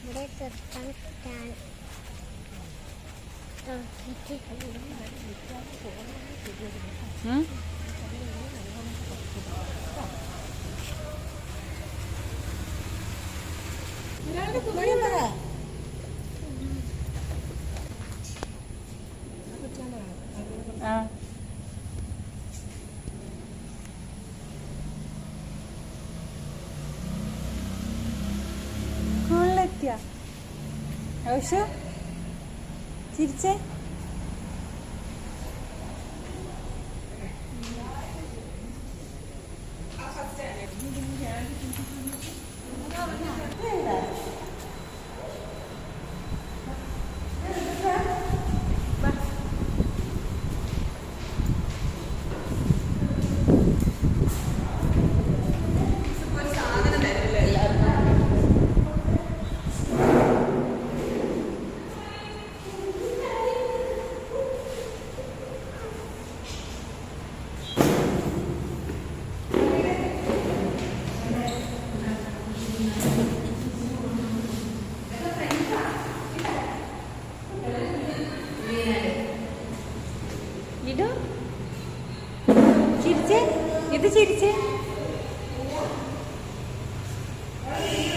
ഇവിടെ കിടക്കാൻ സ്കൂളിലെത്തിയ ഔഷു ചിരിച്ചേ. ചിരിച്ചേ ഇത് ചിരിച്ചേ.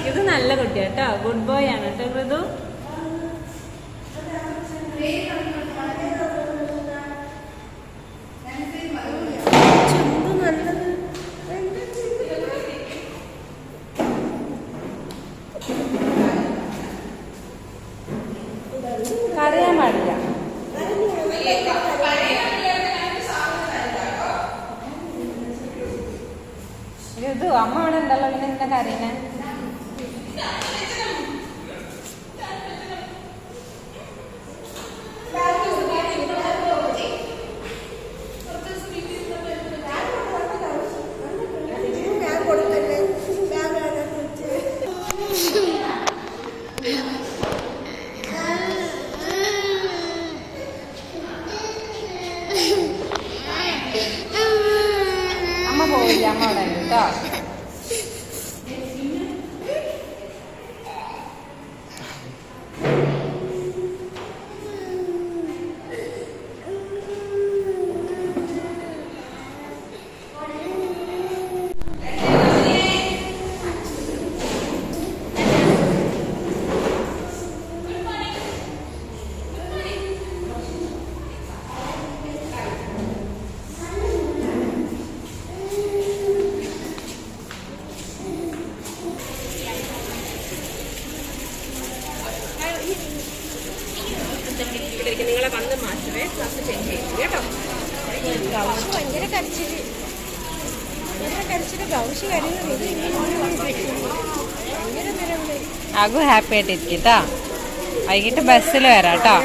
ഇത് നല്ല കുട്ടിയാട്ടോ ഗുഡ് ബോയ് ആണ് കേട്ടോ മൃദു. കരയാൻ പാടില്ല. ഇത് അമ്മ അവിടെ ഉണ്ടല്ലോ പിന്നെ എന്താ കരയുന്നെ? അമ്മ പോവില്ല അമ്മ അവിടെ ഉണ്ട് കേട്ടോ നിങ്ങളെ വന്ന് മാത്രമേ ക്ലാസ് ചേഞ്ച് ചെയ്യൂ കേട്ടോ. ഗൗഷ് ഭയങ്കര കരച്ചിൽ. ഭയങ്കര കരച്ചിൽ. ഗൗഷ് കരയുന്നത് ഭയങ്കര നിലവിളി ആകു ഹാപ്പി ആയിട്ടിരിക്കട്ടാ വൈകിട്ട് ബസ്സിൽ വരാം കേട്ടോ